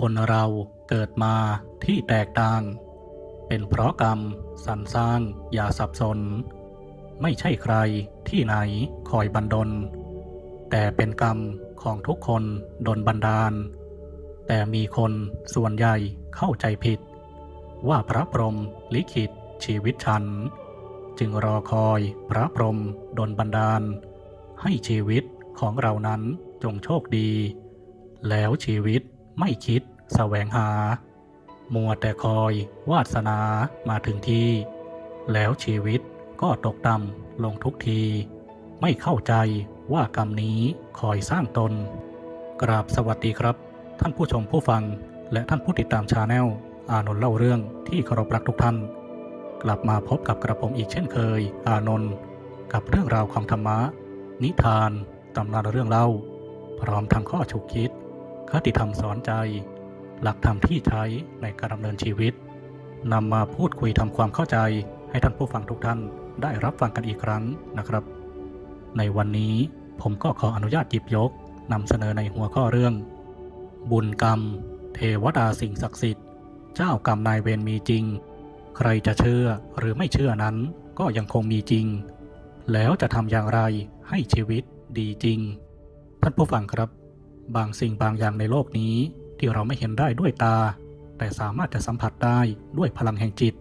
คนเราเกิดมาที่แตกต่าง เป็นเพราะกรรมสรรสร้างอย่าสับสน ไม่ใช่ใครที่ไหนคอยบันดล แต่เป็นกรรมของทุกคนดนบันดาล แต่มีคนส่วนใหญ่เข้าใจผิด ว่าพระพรหมลิขิตชีวิตฉัน จึงรอคอยพระพรหมดนบันดาล ให้ชีวิตของเรานั้นจงโชคดี แล้วชีวิตไม่คิด แสวงหา มัวแต่คอยวาสนามาถึงที่ แล้วชีวิตก็ตกต่ำลงทุกที ไม่เข้าใจว่ากรรมนี้คอยสร้างตน กราบสวัสดีครับ ท่านผู้ชมผู้ฟัง และท่านผู้ติดตามชาแนลอานนท์เล่าเรื่องที่เคารพรักทุกท่าน กลับมาพบกับกระผมอีกเช่นเคย อานนท์กับเรื่องราวของธรรมะ นิทานตำนานเรื่องเล่า พร้อมทั้งข้อฉุกคิด คติธรรมสอนใจ หลักธรรมที่ใช้ในการดำเนินชีวิตนำมาพูดคุยทำความเข้าใจให้ท่านผู้ฟังทุกท่านได้รับฟังกันอีกครั้งนะครับ ในวันนี้ผมก็ขออนุญาตหยิบยกนำเสนอในหัวข้อเรื่อง บุญกรรม เทวดาสิ่งศักดิ์สิทธิ์ เจ้ากรรมนายเวรมีจริง ใครจะเชื่อหรือไม่เชื่อนั้นก็ยังคงมีจริง แล้วจะทำอย่างไรให้ชีวิตดีจริง ท่านผู้ฟังครับ บางสิ่งบางอย่างในโลกนี้ ที่เราไม่เห็นได้ด้วยตา แต่สามารถจะสัมผัสได้ด้วยพลังแห่งจิต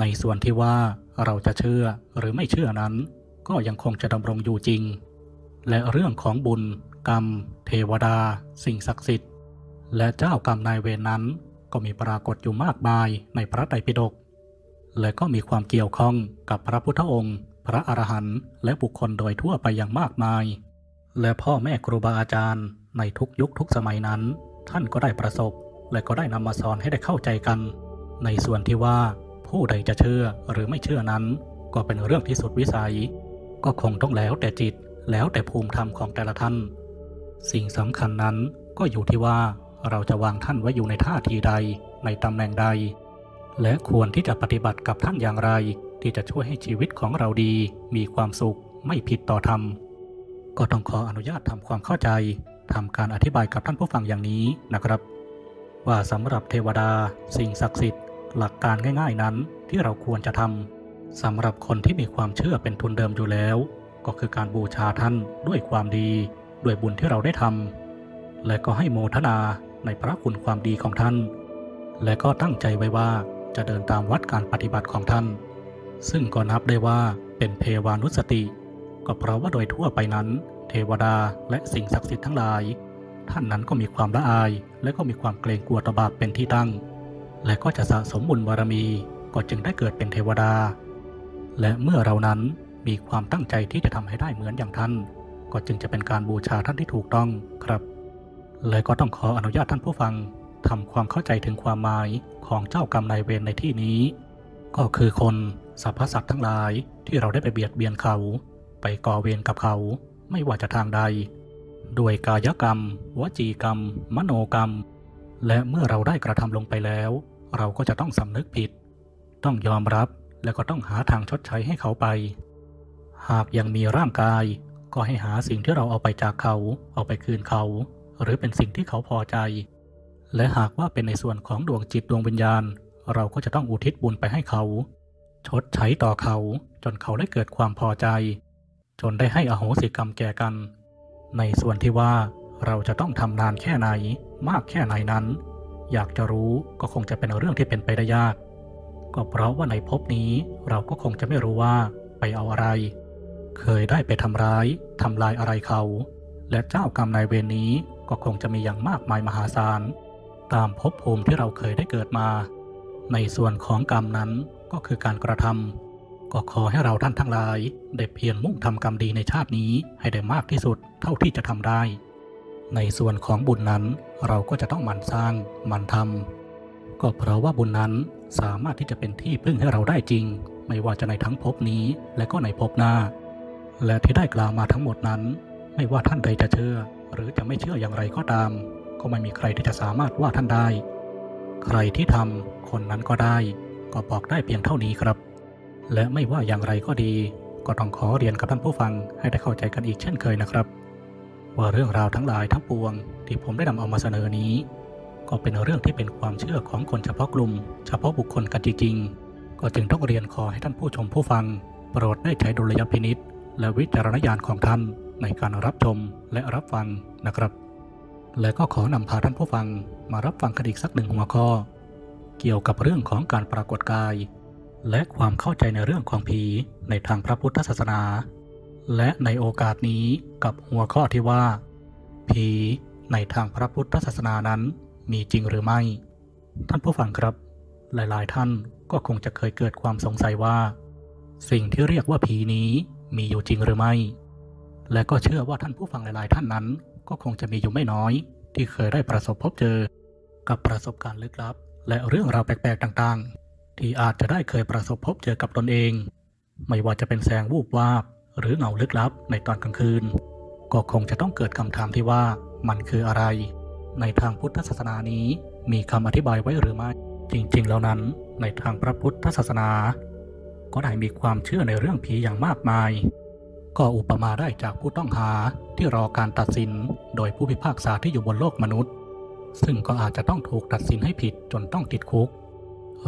ในส่วนที่ว่าเราจะเชื่อหรือไม่เชื่อนั้น ก็ยังคงจะดำรงอยู่จริง และเรื่องของบุญ กรรม เทวดา สิ่งศักดิ์สิทธิ์ และเจ้ากรรมนายเวรนั้น ก็มีปรากฏอยู่มากมายในพระไตรปิฎกและก็มีความเกี่ยวข้องกับพระพุทธองค์ พระอรหันต์และบุคคลโดยทั่วไปอย่างมากมาย และพ่อแม่ครูบาอาจารย์ในทุกยุคทุกสมัยนั้น ท่านก็ได้ประสบ และก็ได้นำมาสอนให้ได้เข้าใจกัน ในส่วนที่ว่าผู้ใดจะเชื่อหรือไม่เชื่อนั้น ก็เป็นเรื่องที่สุดวิสัย ก็คงต้องแล้วแต่จิตแล้วแต่ภูมิธรรมของแต่ละท่าน สิ่งสำคัญนั้นก็อยู่ที่ว่าเราจะวางท่านไว้อยู่ในท่าทีใดในตำแหน่งใด และควรที่จะปฏิบัติกับท่านอย่างไร ที่จะช่วยให้ชีวิตของเราดี มีความสุขไม่ผิดต่อธรรม ก็ต้องขออนุญาตทำความเข้าใจ ทำการอธิบายกับท่านผู้ฟังอย่างนี้นะครับ ว่าสำหรับเทวดา สิ่งศักดิ์สิทธิ์ หลักการง่ายๆนั้นที่เราควรจะทำสำหรับคนที่มีความเชื่อเป็นทุนเดิมอยู่แล้ว ก็คือการบูชาท่านด้วยความดี ด้วยบุญที่เราได้ทำและก็ให้โมทนาในพระคุณความดีของท่าน และก็ตั้งใจไว้ว่าจะเดินตามวัดการปฏิบัติของท่าน ซึ่งก็นับได้ว่าเป็นเทวานุสติ ก็เพราะว่าโดยทั่วไปนั้น เทวดาและสิ่งศักดิ์สิทธิ์ทั้งหลาย ท่านนั้นก็มีความละอาย และก็มีความเกรงกลัวต่อบาปเป็นที่ตั้ง และก็จะสะสมบุญบารมีก็จึงได้เกิดเป็นเทวดา และเมื่อเรานั้นมีความตั้งใจที่จะทำให้ได้เหมือนอย่างท่าน ก็จึงจะเป็นการบูชาท่านที่ถูกต้องครับ และก็ต้องขออนุญาตท่านผู้ฟังทำความเข้าใจถึงความหมายของเจ้ากรรมนายเวรในที่นี้ ก็คือคนสรรพสัตว์ทั้งหลายที่เราได้ไปเบียดเบียนเขา ไปก่อเวรกับเขา ไม่ว่าจะทางใด ด้วยกายกรรม วจีกรรม มโนกรรม และเมื่อเราได้กระทำลงไปแล้ว เราก็จะต้องสำนึกผิด ต้องยอมรับและก็ต้องหาทางชดใช้ให้เขาไป หากยังมีร่างกาย ก็ให้หาสิ่งที่เราเอาไปจากเขา เอาไปคืนเขา หรือเป็นสิ่งที่เขาพอใจ และหากว่าเป็นในส่วนของดวงจิตดวงวิญญาณ เราก็จะต้องอุทิศบุญไปให้เขา ชดใช้ต่อเขาจนเขาได้เกิดความพอใจ จนได้ให้อโหสิกรรมแก่กัน ในส่วนที่ว่าเราจะต้องทำนานแค่ไหน มากแค่ไหนนั้น อยากจะรู้ก็คงจะเป็นเรื่องที่เป็นไปได้ยาก ก็เพราะว่าในภพนี้เราก็คงจะไม่รู้ว่าไปเอาอะไร เคยได้ไปทำร้ายทำลายอะไรเขา และเจ้ากรรมนายเวรนี้ก็คงจะมีอย่างมากมายมหาศาลตามภพภูมิที่เราเคยได้เกิดมา ในส่วนของกรรมนั้นก็คือการกระทำ ก็ขอให้เราท่านทั้งหลาย ได้เพียรมุ่งทำกรรมดีในชาตินี้ให้ได้มากที่สุดเท่าที่จะทำได้ ในส่วนของบุญนั้นเราก็จะต้องหมั่นสร้างหมั่นทำก็เพราะว่าบุญนั้นสามารถที่จะเป็นที่พึ่งให้เราได้จริง ไม่ว่าจะในทั้งภพนี้และก็ในภพหน้า และที่ได้กล่าวมาทั้งหมดนั้น ไม่ว่าท่านใดจะเชื่อ หรือจะไม่เชื่ออย่างไรก็ตาม ก็ไม่มีใครที่จะสามารถว่าท่านได้ ใครที่ทำคนนั้นก็ได้ ก็บอกได้เพียงเท่านี้ครับ และไม่ว่าอย่างไรก็ดี ก็ต้องขอเรียนกับท่านผู้ฟังให้ได้เข้าใจกันอีกเช่นเคยนะครับ ว่าเรื่องราวทั้งหลายทั้งปวง ที่ผมได้นำเอามาเสนอนี้ ก็เป็นเรื่องที่เป็นความเชื่อของคนเฉพาะกลุ่ม เฉพาะบุคคลกันจริงๆ ก็จึงต้องเรียนขอให้ท่านผู้ชมผู้ฟัง โปรดได้ใช้ดุลยพินิษและวิจารณญาณของท่านในการรับชมและรับฟังนะครับ และก็ขอนำพาท่านผู้ฟังมารับฟังกันอีกสักหนึ่งหัวข้อ เกี่ยวกับเรื่องของการปรากฏกาย และความเข้าใจในเรื่องของผีในทางพระพุทธศาสนา และในโอกาสนี้กับหัวข้อที่ว่า ผีในทางพระพุทธศาสนานั้นมีจริงหรือไม่ ท่านผู้ฟังครับ หลายๆ ท่านก็คงจะเคยเกิดความสงสัยว่า สิ่งที่เรียกว่าผีนี้มีอยู่จริงหรือไม่ และก็เชื่อว่าท่านผู้ฟังหลาย ๆ ท่านนั้น ก็คงจะมีอยู่ไม่น้อย ที่เคยได้ประสบพบเจอ กับประสบการณ์ลึกลับ และเรื่องราวแปลก ๆ ต่าง ๆ ที่อาจจะได้เคยประสบพบเจอกับตนเอง ไม่ว่าจะเป็นแสงวูบวาบ หรือเงาลึกลับในตอนกลางคืน ก็คงจะต้องเกิดคำถามที่ว่ามันคืออะไร ในทางพุทธศาสนานี้มีคำอธิบายไว้หรือไม่ จริง ๆ แล้วนั้น ในทางพระพุทธศาสนา ก็ได้มีความเชื่อในเรื่องผีอย่างมากมาย ก็อุปมาได้จากผู้ต้องหาที่รอการตัดสินโดยผู้พิพากษาที่อยู่บนโลกมนุษย์ ซึ่งก็อาจจะต้องถูกตัดสินให้ผิดจนต้องติดคุก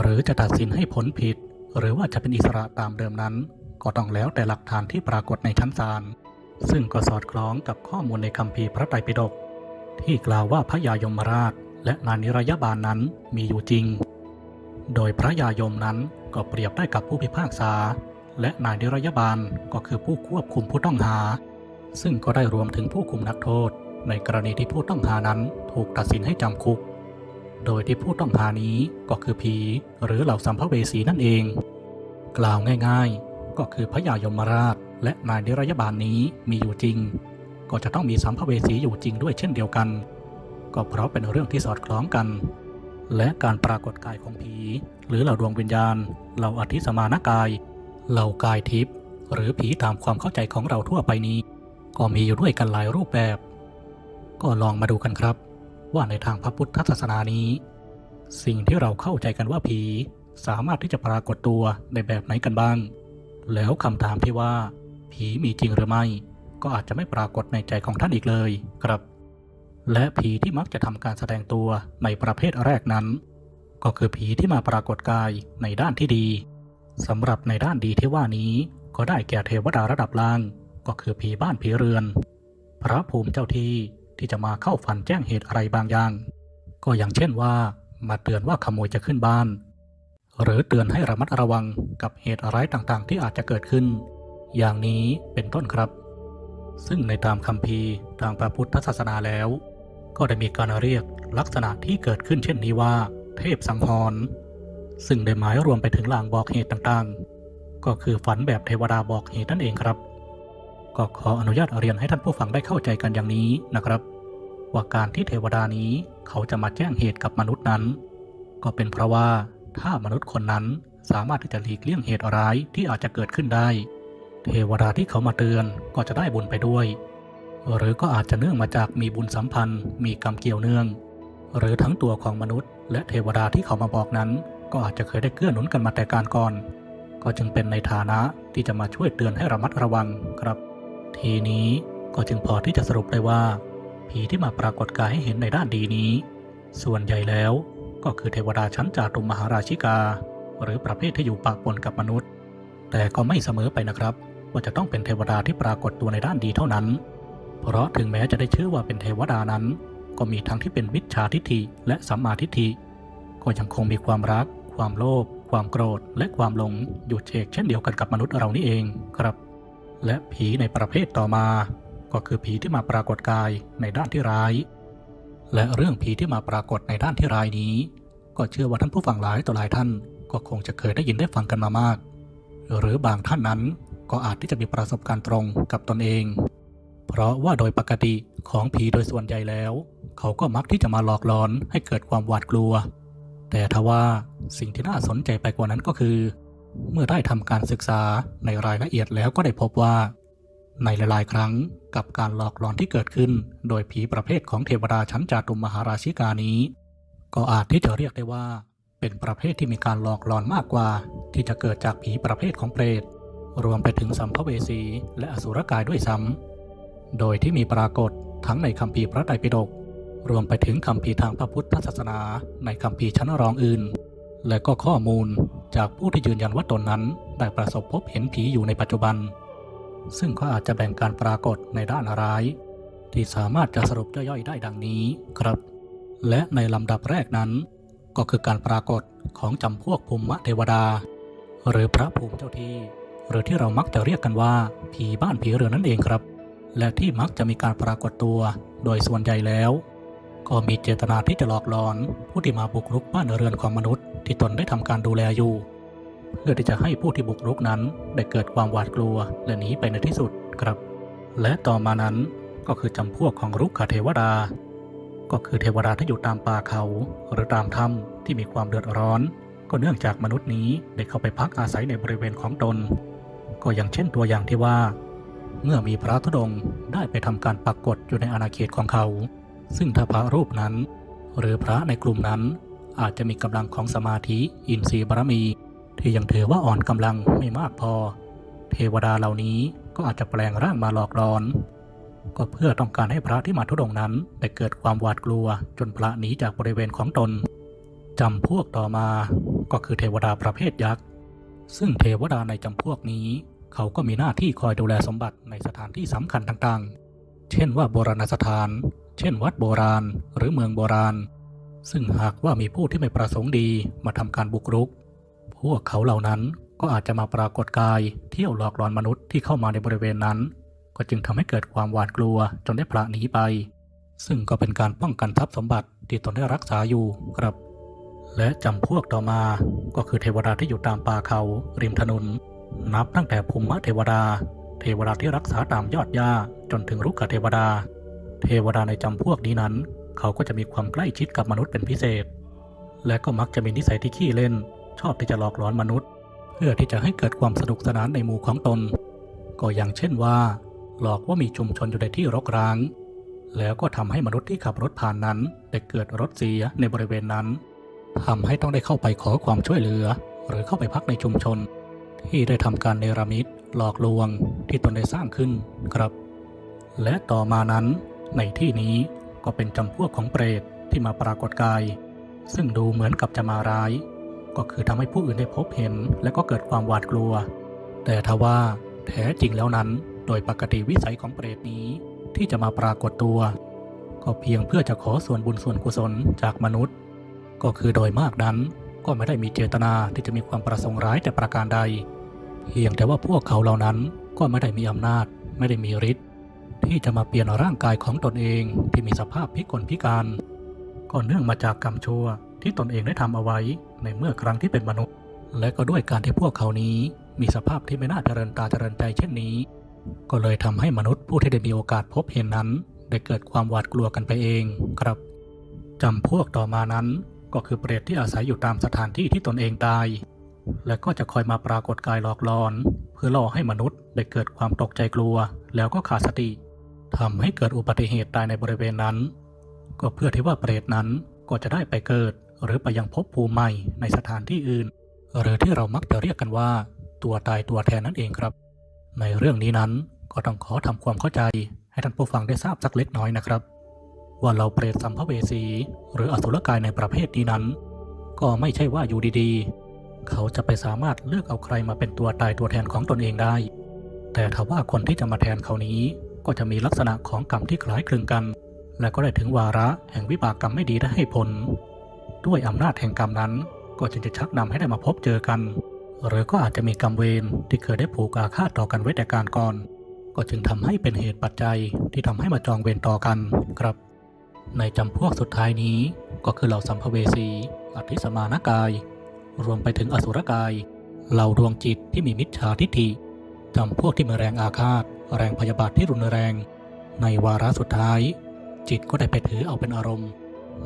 หรือจะตัดสินให้ผลผิด หรือว่าจะเป็นอิสระตามเดิมนั้น ก็ต้องแล้วแต่หลักฐานที่ปรากฏในชั้นศาลซึ่งก็สอดคล้องกับข้อมูลในคัมภีร์พระไตรปิฎกที่กล่าวว่าพระยายมราช และนานิรยาบาลนั้นมีอยู่จริง โดยพระยายมนั้นก็เปรียบได้กับผู้พิพากษา และนายนิรยาบาลก็คือผู้ควบคุมผู้ต้องหา ซึ่งก็ได้รวมถึงผู้คุมนักโทษ ในกรณีที่ผู้ต้องหานั้นถูกตัดสินให้จำคุก โดยที่ผู้ต้องหานี้ก็คือผีหรือเหล่าสัมภเวสีนั่นเอง กล่าวง่ายๆ ก็คือพระยายมราช และนายนิรยบาลนี้มีอยู่จริง ก็จะต้องมีสัมภเวสีอยู่จริงด้วยเช่นเดียวกัน ก็เพราะเป็นเรื่องที่สอดคล้องกัน และการปรากฏกายของผี หรือเหล่าดวงวิญญาณ เหล่าอธิสมานกาย เหล่ากายทิพย์หรือผีตามความเข้าใจของเราทั่วไปนี้ ก็มีอยู่ด้วยกันหลายรูปแบบ ก็ลองมาดูกันครับ ว่าในทางพระพุทธศาสนานี้ สิ่งที่เราเข้าใจกันว่าผี สามารถที่จะปรากฏตัวในแบบไหนกันบ้าง แล้วคำถามที่ว่า ผีมีจริงหรือไม่ ก็อาจจะไม่ปรากฏในใจของท่านอีกเลยครับ และผีที่มักจะทำการแสดงตัวในประเภทแรกนั้น ก็คือผีที่มาปรากฏกายในด้านที่ดีสำหรับในด้านดีที่ว่านี้ ก็ได้แก่เทวดาระดับล่าง ก็คือผีบ้านผีเรือน พระภูมิเจ้าที่ ที่จะมาเข้าฝันแจ้งเหตุอะไรบางอย่าง ก็อย่างเช่นว่า มาเตือนว่าขโมยจะขึ้นบ้าน หรือเตือนให้ระมัดระวังกับเหตุร้ายต่างๆ ที่อาจจะเกิดขึ้น อย่างนี้เป็นต้นครับ ซึ่งในตามคัมภีร์ทางพระพุทธศาสนาแล้ว ก็ได้มีการเรียกลักษณะที่เกิดขึ้นเช่นนี้ว่า เทพสังหรณ์ซึ่งได้หมายรวมไปถึงลางบอกเหตุต่างๆ ก็คือฝันแบบเทวดาบอกเหตุนั่นเองครับ ก็ขออนุญาตเรียนให้ท่านผู้ฟังได้เข้าใจกันอย่างนี้นะครับ ว่าการที่เทวดานี้เขาจะมาแจ้งเหตุกับมนุษย์นั้น ก็เป็นเพราะว่าถ้ามนุษย์คนนั้นสามารถที่จะหลีกเลี่ยงเหตุร้ายที่อาจจะเกิดขึ้นได้ เทวดาที่เขามาเตือนก็จะได้บุญไปด้วย หรือก็อาจจะเนื่องมาจากมีบุญสัมพันธ์ มีกรรมเกี่ยวเนื่อง หรือทั้งตัวของมนุษย์ และเทวดาที่เขามาบอกนั้น ก็อาจจะเคยได้เกื้อหนุนกันมาแต่การก่อน ก็จึงเป็นในฐานะที่จะมาช่วยเตือนให้ระมัดระวังครับ ทีนี้ก็จึงพอที่จะสรุปได้ว่า ผีที่มาปรากฏกายให้เห็นในด้านดีนี้ ส่วนใหญ่แล้วก็คือเทวดาชั้นจาตุมมหาราชิกา หรือประเภทที่อยู่ปะปนกับมนุษย์ แต่ก็ไม่เสมอไปนะครับ ว่าจะต้องเป็นเทวดาที่ปรากฏตัวในด้านดีเท่านั้น เพราะถึงแม้จะได้ชื่อว่าเป็นเทวดานั้น ก็มีทั้งที่เป็นมิจฉาทิฏฐิและสัมมาทิฏฐิก็ยังคงมีความรัก ความโลภความโกรธ และความหลงอยู่เชกเช่นเดียวกันกับมนุษย์เรานี่เองครับ และผีในประเภทต่อมา ก็คือผีที่มาปรากฏกายในด้านที่ร้าย และเรื่องผีที่มาปรากฏในด้านที่ร้ายนี้ ก็เชื่อว่าท่านผู้ฟังหลายต่อหลายท่าน ก็คงจะเคยได้ยินได้ฟังกันมามาก หรือบางท่านนั้นก็อาจที่จะมีประสบการณ์ตรงกับตนเอง เพราะว่าโดยปกติของผีโดยส่วนใหญ่แล้ว เขาก็มักที่จะมาหลอกหลอนให้เกิดความหวาดกลัว แต่ทว่าสิ่งที่น่าสนใจไปกว่านั้นก็คือ เมื่อได้ทำการศึกษาในรายละเอียดแล้วก็ได้พบว่า ในหลายๆ ครั้งกับการหลอกหลอนที่เกิดขึ้น โดยผีประเภทของเทวดาชั้นจาตุมมหาราชิกานี้ ก็อาจที่จะเรียกได้ว่า เป็นประเภทที่มีการหลอกหลอนมากกว่า ที่จะเกิดจากผีประเภทของเปรตรวมไปถึงสัมภเวสีและอสุรกายด้วยซ้ำโดยที่มีปรากฏทั้งในคัมภีร์พระไตรปิฎกรวมไปถึงคำพีร์ทางพระพุทธศาสนาในคำพีร์ชั้นรองอื่น และก็ข้อมูล จากผู้ที่ยืนยันว่าตนนั้นได้ประสบพบเห็นผีอยู่ในปัจจุบัน ซึ่งก็อาจจะแบ่งการปรากฏในด้านร้าย ที่สามารถจะสรุปย่อยๆได้ดังนี้ครับ และในลำดับแรกนั้น ก็คือการปรากฏของจำพวกภูมิเทวดา หรือพระภูมิเจ้าที่ หรือที่เรามักจะเรียกกันว่าผีบ้านผีเรือนนั่นเองครับ และที่มักจะมีการปรากฏตัวโดยส่วนใหญ่แล้ว ก็มีเจตนาที่จะหลอกหลอนผู้ที่มาบุกรุกบ้านเรือนของมนุษย์ ที่ตนได้ทำการดูแลอยู่ เพื่อที่จะให้ผู้ที่บุกรุกนั้นได้เกิดความหวาดกลัวและหนีไปในที่สุดครับ และต่อมานั้นก็คือจำพวกของรุกขเทวดา ก็คือเทวดาที่อยู่ตามป่าเขาหรือตามถ้ำที่มีความเดือดร้อน ก็เนื่องจากมนุษย์นี้ได้เข้าไปพักอาศัยในบริเวณของตน ก็อย่างเช่นตัวอย่างที่ว่า เมื่อมีพระธุดงค์ได้ไปทำการปักกฎอยู่ในอาณาเขตของเขา ซึ่งถ้าพระรูปนั้น หรือพระในกลุ่มนั้น อาจจะมีกำลังของสมาธิอินทรีย์บารมี ที่ยังถือว่าอ่อนกำลังไม่มากพอ เทวดาเหล่านี้ก็อาจจะแปลงร่างมาหลอกหลอน ก็เพื่อต้องการให้พระที่มาทุดงนั้นได้เกิดความหวาดกลัวจนพระหนีจากบริเวณของตนจำพวกต่อมาก็คือเทวดาประเภทยักษ์ ซึ่งเทวดาในจำพวกนี้ เขาก็มีหน้าที่คอยดูแลสมบัติในสถานที่สำคัญต่างๆ เช่นว่าโบราณสถาน เช่นวัดโบราณ หรือเมืองโบราณ ซึ่งหากว่ามีผู้ที่ไม่ประสงค์ดีมาทำการบุกรุก พวกเขาเหล่านั้นก็อาจจะมาปรากฏกายเที่ยวหลอกหลอนมนุษย์ที่เข้ามาในบริเวณนั้น ก็จึงทำให้เกิดความหวาดกลัวจนได้พระหนีไป ซึ่งก็เป็นการป้องกันทรัพย์สมบัติที่ตนได้รักษาอยู่ครับ และจำพวกต่อมาก็คือเทวดาที่อยู่ตามป่าเขา ริมถนน นับตั้งแต่ภูมิเทวดา เทวดาที่รักษาตามยอดหญ้าจนถึงรุกขเทวดา เทวดาในจำพวกนี้นั้น เขาก็จะมีความใกล้ชิดกับมนุษย์เป็นพิเศษ และก็มักจะมีนิสัยที่ขี้เล่น ชอบที่จะหลอกหลอนมนุษย์ เพื่อที่จะให้เกิดความสนุกสนานในหมู่ของตน ก็อย่างเช่นว่า หลอกว่ามีชุมชนอยู่ในที่รกร้าง แล้วก็ทำให้มนุษย์ที่ขับรถผ่านนั้นได้เกิดรถเสียในบริเวณนั้นทำให้ต้องได้เข้าไปขอความช่วยเหลือ หรือเข้าไปพักในชุมชน ที่ได้ทำการเนรมิตหลอกลวงที่ตนได้สร้างขึ้นครับ และต่อมานั้นในที่นี้ ก็เป็นจำพวกของเปรตที่มาปรากฏกาย ซึ่งดูเหมือนกับจะมาร้าย ก็คือทำให้ผู้อื่นได้พบเห็น และก็เกิดความหวาดกลัว แต่ทว่าแท้จริงแล้วนั้น โดยปกติวิสัยของเปรตนี้ที่จะมาปรากฏตัว ก็เพียงเพื่อจะขอส่วนบุญส่วนกุศลจากมนุษย์ ก็คือโดยมากนั้นก็ไม่ได้มีเจตนาที่จะมีความประสงค์ร้ายแต่ประการใด เพียงแต่ว่าพวกเขาเหล่านั้นก็ไม่ได้มีอำนาจ ไม่ได้มีฤทธิ์ ที่จะมาเปลี่ยนร่างกายของตนเองที่มีสภาพพิกลพิการก็เนื่องมาจากกรรมชั่วที่ตนเองได้ทำเอาไว้ในเมื่อครั้งที่เป็นมนุษย์ และก็ด้วยการที่พวกเขานี้มีสภาพที่ไม่น่าเจริญตาเจริญใจเช่นนี้ ก็เลยทำให้มนุษย์ผู้ที่ได้มีโอกาสพบเห็นนั้น ได้เกิดความหวาดกลัวกันไปเองครับจำพวกต่อมานั้นก็คือเปรตที่อาศัยอยู่ตามสถานที่ที่ตนเองตาย และก็จะคอยมาปรากฏกายหลอกหลอน เพื่อล่อให้มนุษย์ได้เกิดความตกใจกลัว แล้วก็ขาดสติ ทำให้เกิดอุบัติเหตุตายในบริเวณนั้น ก็เพื่อที่ว่าเปรตนั้นก็จะได้ไปเกิด หรือไปยังภพภูมิใหม่ในสถานที่อื่น หรือที่เรามักจะเรียกกันว่า ตัวตายตัวแทนนั่นเองครับ ในเรื่องนี้นั้นก็ต้องขอทำความเข้าใจ ให้ท่านผู้ฟังได้ทราบสักเล็กน้อยนะครับ ว่าเราเปรตสัมภเวสี หรืออสุรกายในประเภทนี้นั้น ก็ไม่ใช่ว่าอยู่ดีๆ เขาจะไปสามารถเลือกเอาใครมาเป็นตัวตายตัวแทนของตนเองได้ แต่ถ้าว่าคนที่จะมาแทนเขานี้ ก็จะมีลักษณะของกรรมที่คล้ายคลึงกัน และก็ได้ถึงวาระแห่งวิบากกรรมไม่ดีได้ให้ผล ด้วยอำนาจแห่งกรรมนั้น ก็จึงจะชักนำให้ได้มาพบเจอกัน หรือก็อาจจะมีกรรมเวรที่เคยได้ผูกอาฆาตต่อกันไว้แต่การก่อน ก็จึงทำให้เป็นเหตุปัจจัยที่ทำให้มาจองเวรต่อกันครับ ในจำพวกสุดท้ายนี้ก็คือเหล่าสัมภเวสีอธิสมานกาย รวมไปถึงอสุรกาย เหล่าดวงจิตที่มีมิจฉาทิฏฐิจำพวกที่มีแรงอาฆาต แรงพยาบาทที่รุนแรง ในวาระสุดท้าย จิตก็ได้ไปถือเอาเป็นอารมณ์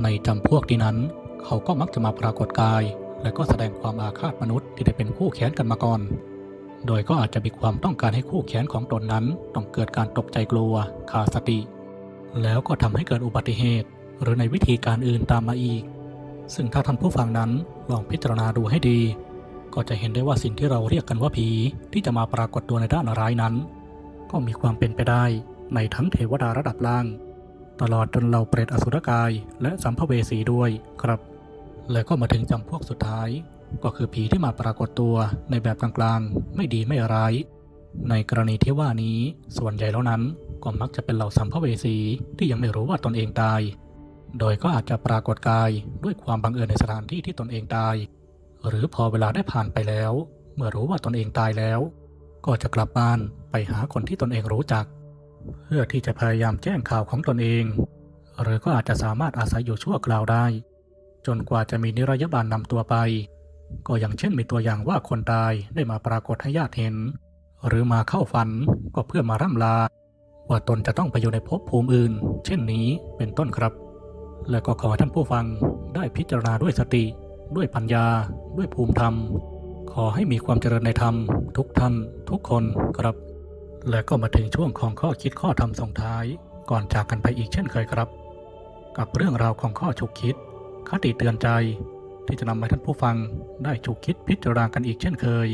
ในจำพวกที่นั้น เขาก็มักจะมาปรากฏกาย และก็แสดงความอาฆาตมนุษย์ที่ได้เป็นคู่แค้นกันมาก่อน โดยก็อาจจะมีความต้องการให้คู่แค้นของตนนั้น ต้องเกิดการตกใจกลัวขาดสติ แล้วก็ทำให้เกิดอุบัติเหตุ หรือในวิธีการอื่นตามมาอีก ซึ่งถ้าท่านผู้ฟังนั้นลองพิจารณาดูให้ดี ก็จะเห็นได้ว่าสิ่งที่เราเรียกกันว่าผีที่จะมาปรากฏตัวในด้านร้ายนั้น ก็มีความเป็นไปได้ในทั้งเทวดาระดับล่าง ตลอดจนเหล่าเปรตอสุรกายและสัมภเวสีด้วยครับ แล้วก็มาถึงจำพวกสุดท้าย ก็คือผีที่มาปรากฏตัวในแบบกลางๆ ไม่ดีไม่ร้าย ในกรณีที่ว่านี้ส่วนใหญ่แล้วนั้นก็มักจะเป็นเหล่าสัมภเวสีที่ยังไม่รู้ว่าตนเองตาย โดยก็อาจจะปรากฏกายด้วยความบังเอิญในสถานที่ที่ตนเองตาย หรือพอเวลาได้ผ่านไปแล้ว เมื่อรู้ว่าตนเองตายแล้ว ก็จะกลับบ้าน ไปหาคนที่ตนเองรู้จัก เพื่อที่จะพยายามแจ้งข่าวของตนเอง หรือก็อาจจะสามารถอาศัยอยู่ชั่วคราวได้ จนกว่าจะมีนิรยาบาลนำตัวไป ก็อย่างเช่นมีตัวอย่างว่าคนตายได้มาปรากฏให้ญาติเห็น หรือมาเข้าฝันก็เพื่อมาร่ำลา ว่าตนจะต้องไปอยู่ในภพภูมิอื่น เช่นนี้เป็นต้นครับ และก็ขอท่านผู้ฟังได้พิจารณาด้วยสติ ด้วยปัญญา ด้วยภูมิธรรมขอให้มีความเจริญในธรรมทุกท่านทุกคนครับ และก็มาถึงช่วงของข้อคิดข้อธรรมส่งท้าย ก่อนจากกันไปอีกเช่นเคยครับ กับเรื่องราวของข้อฉุกคิด คติเตือนใจ ที่จะนำมาให้ท่านผู้ฟังได้ฉุกคิดพิจารณากันอีกเช่นเคย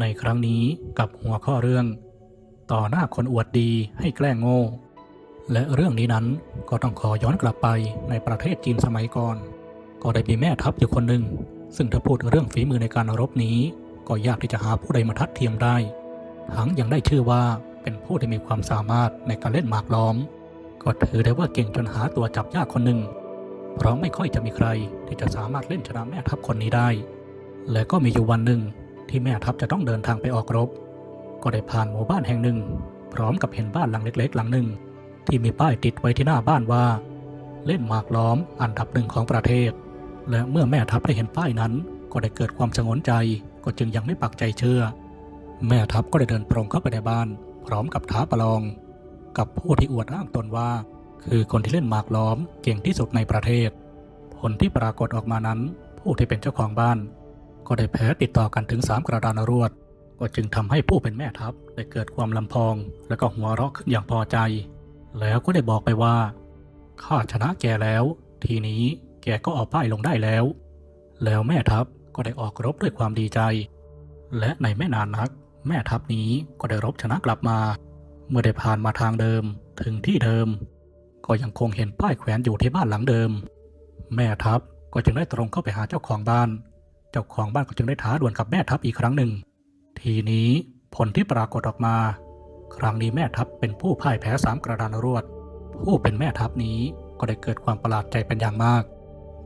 ในครั้งนี้กับหัวข้อเรื่อง ต่อหน้าคนอวดดีให้แกล้งโง่ และเรื่องนี้นั้นก็ต้องขอย้อนกลับไปในประเทศจีนสมัยก่อน ก็ได้มีแม่ทัพอยู่คนหนึ่งซึ่งถ้าพูดเรื่องฝีมือในการรบนี้ ก็ยากที่จะหาผู้ใดมาทัดเทียมได้ ทั้งยังได้ชื่อว่าเป็นผู้ที่มีความสามารถในการเล่นหมากล้อม ก็ถือได้ว่าเก่งจนหาตัวจับยากคนหนึ่ง เพราะไม่ค่อยจะมีใครที่จะสามารถเล่นชนะแม่ทัพคนนี้ได้ และก็มีอยู่วันหนึ่งที่แม่ทัพจะต้องเดินทางไปออกรบ ก็ได้ผ่านหมู่บ้านแห่งหนึ่ง พร้อมกับเห็นบ้านหลังเล็ก ๆ หลังหนึ่ง ที่มีป้ายติดไว้ที่หน้าบ้านว่า เล่นหมากล้อมอันดับหนึ่งของประเทศ และเมื่อแม่ทัพได้เห็นป้ายนั้น ก็ได้เกิดความชงนใจ ก็จึงยังไม่ปักใจเชื่อ แม่ทัพก็ได้เดินตรงเข้าไปในบ้าน พร้อมกับท้าประลอง กับผู้ที่อวดอ้างตนว่า คือคนที่เล่นหมากล้อมเก่งที่สุดในประเทศ ผลที่ปรากฏออกมานั้น ผู้ที่เป็นเจ้าของบ้าน ก็ได้แพ้ติดต่อกันถึงสามกระดานรวด ก็จึงทำให้ผู้เป็นแม่ทัพได้เกิดความลำพอง และก็หัวเราะขึ้นอย่างพอใจ แล้วก็ได้บอกไปว่าข้าชนะแกแล้ว ทีนี้แกก็เออกป้ายลงได้แล้ว แล้วแม่ทัพก็ได้ออกรบด้วยความดีใจ และในไม่นานนัก แม่ทัพนี้ก็ได้รบชนะกลับมา เมื่อได้ผ่านมาทางเดิมถึงที่เดิม ก็ยังคงเห็นป้ายแขวนอยู่ที่บ้านหลังเดิม แม่ทัพก็จึงได้ตรงเข้าไปหาเจ้าของบ้าน เจ้าของบ้านก็จึงได้ท้าดวลกับแม่ทัพอีกครั้งหนึ่ง ทีนี้ผลที่ปรากฏออกมา ครั้งนี้แม่ทัพเป็นผู้พ่ายแพ้สามกระดานรวด ผู้เป็นแม่ทัพนี้ก็ได้เกิดความประหลาดใจเป็นอย่างมาก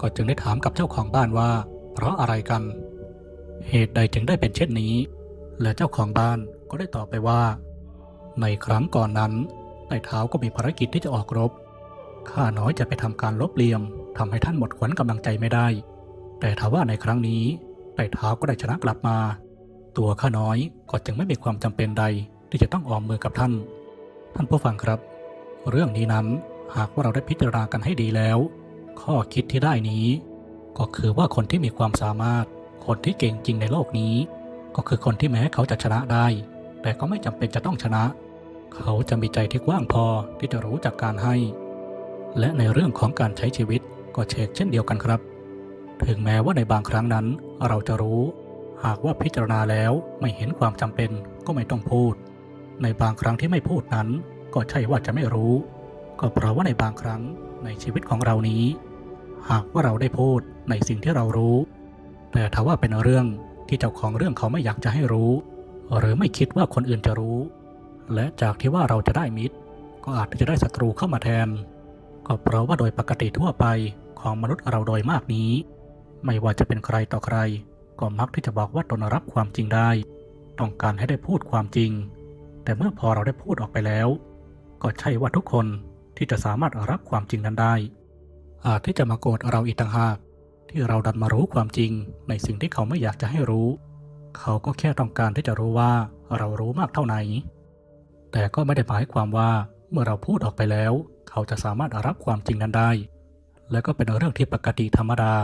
ก็จึงได้ถามกับเจ้าของบ้านว่า เพราะอะไรกัน เหตุใดจึงได้เป็นเช่นนี้ และเจ้าของบ้านก็ได้ตอบไปว่า ในครั้งก่อนนั้นไต่เท้าก็มีภารกิจที่จะออกรบ ข้าน้อยจะไปทำการลบเลียมทำให้ท่านหมดขวัญกำลังใจไม่ได้ แต่ถ้าว่าในครั้งนี้ไต่เท้าก็ได้ชนะกลับมา ตัวข้าน้อยก็จึงไม่มีความจำเป็นใดที่จะต้องออมมือกับท่าน ท่านผู้ฟังครับ เรื่องนี้นั้นหากว่าเราได้พิจารณากันให้ดีแล้ว ข้อคิดที่ได้นี้ ก็คือว่าคนที่มีความสามารถ คนที่เก่งจริงในโลกนี้ ก็คือคนที่แม้เขาจะชนะได้ แต่ก็ไม่จำเป็นจะต้องชนะ เขาจะมีใจที่กว้างพอที่จะรู้จักการให้ และในเรื่องของการใช้ชีวิตก็เชกเช่นเดียวกันครับ ถึงแม้ว่าในบางครั้งนั้น เราจะรู้ หากว่าพิจารณาแล้วไม่เห็นความจำเป็นก็ไม่ต้องพูด ในบางครั้งที่ไม่พูดนั้น ก็ใช่ว่าจะไม่รู้ ก็เพราะว่าในบางครั้งในชีวิตของเรานี้ หากว่าเราได้พูดในสิ่งที่เรารู้ แต่ถ้าว่าเป็นเรื่อง ที่เจ้าของเรื่องเขาไม่อยากจะให้รู้ หรือไม่คิดว่าคนอื่นจะรู้ และจากที่ว่าเราจะได้มิตร ก็อาจจะได้ศัตรูเข้ามาแทน ก็เพราะว่าโดยปกติทั่วไปของมนุษย์เราโดยมากนี้ ไม่ว่าจะเป็นใครต่อใคร ก็มักที่จะบอกว่าตนรับความจริงได้ ต้องการให้ได้พูดความจริง แต่เมื่อพอเราได้พูดออกไปแล้ว ก็ใช่ว่าทุกคนที่จะสามารถรับความจริงนั้นได้ อาจที่จะมาโกรธเราอีกต่างหาก ที่เราดันมารู้ความจริง ในสิ่งที่เขาไม่อยากจะให้รู้ เขาก็แค่ต้องการที่จะรู้ว่าเรารู้มากเท่าไหนแต่ก็ไม่ได้หมายความว่าเมื่อเราพูดออกไปแล้ว เขาจะสามารถรับความจริงนั้นได้ และก็เป็นเรื่องที่ปกติธรรมดา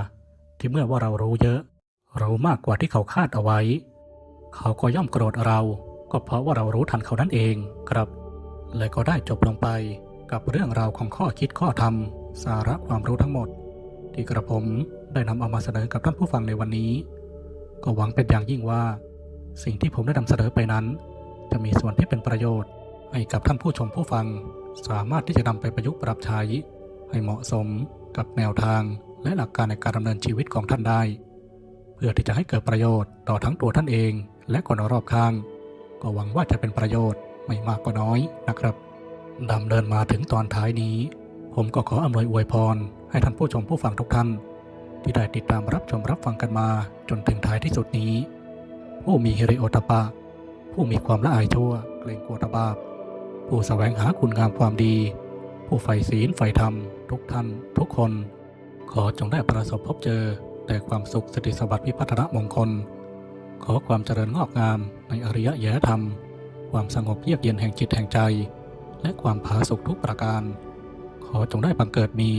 ที่เมื่อว่าเรารู้เยอะรู้มากกว่าที่เขาคาดเอาไว้ เขาก็ย่อมโกรธเรา ก็เพราะว่าเรารู้ทันเขานั่นเองครับ และก็ได้จบลงไปกับเรื่องราวของข้อคิดข้อธรรม สาระความรู้ทั้งหมด ที่กระผม ได้นำเอามาเสนอกับท่านผู้ฟังในวันนี้ ก็หวังเป็นอย่างยิ่งว่า สิ่งที่ผมได้นำเสนอไปนั้น จะมีส่วนที่เป็นประโยชน์ ให้กับท่านผู้ชมผู้ฟัง สามารถที่จะนำไปประยุกต์ปรับใช้ ให้เหมาะสมกับแนวทางและหลักการในการดำเนินชีวิตของท่านได้ เพื่อที่จะให้เกิดประโยชน์ต่อทั้งตัวท่านเอง และคนรอบข้าง ก็หวังว่าจะเป็นประโยชน์ไม่มากก็น้อยนะครับดำเนินมาถึงตอนท้ายนี้ ผมก็ขออำนวยอวยพร ให้ท่านผู้ชมผู้ฟังทุกท่าน ที่ได้ติดตามรับชมรับฟังกันมาจนถึงท้ายที่สุดนี้ ผู้มีฮิริโอตปปะผู้มีความละอายชั่ว เกรงกลัวตบาปผู้แสวงหาคุณงามความดี ผู้ใฝ่ศีลใฝ่ธรรม ทุกท่าน ทุกคน ขอจงได้ประสบพบเจอ แต่ความสุขสติสมบัติพิพัฒนมงคล ขอความเจริญงอกงามในอริยแยธรรม ความสงบเยือกเย็นแห่งจิตแห่งใจ และความผาสุกทุกประการ ขอจงได้บังเกิดมี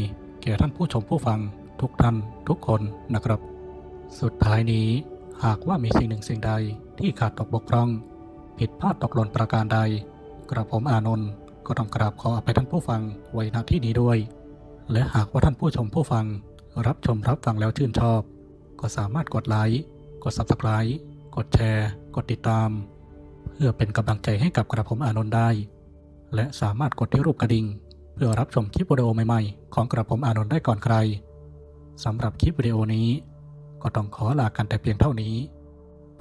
แก่ท่านผู้ชมผู้ฟัง ทุกท่านทุกคนนะครับ สุดท้ายนี้หากว่ามีสิ่งหนึ่งสิ่งใดที่ขาดตกบกพร่อง ผิดพลาดตกหล่นประการใด กระผมอานนท์ก็ต้องกราบขออภัยท่านผู้ฟังไว้ณที่นี้ด้วย และหากว่าท่านผู้ชมผู้ฟัง รับชมรับฟังแล้วชื่นชอบ ก็สามารถกดไลค์กด Subscribe กดแชร์ กดติดตาม เพื่อเป็นกำลังใจให้กับกระผมอานนท์ได้ และสามารถกดที่รูปกระดิ่ง เพื่อรับชมคลิปวิดีโอใหม่ๆ ของกระผมอานนท์ได้ก่อนใคร สำหรับคลิปวิดีโอนี้ ก็ต้องขอลากันแต่เพียงเท่านี้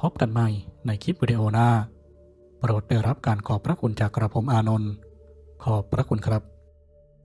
พบกันใหม่ในคลิปวิดีโอหน้า โปรดได้รับการขอบพระคุณจากกระผมอานนท์ขอบพระคุณครับ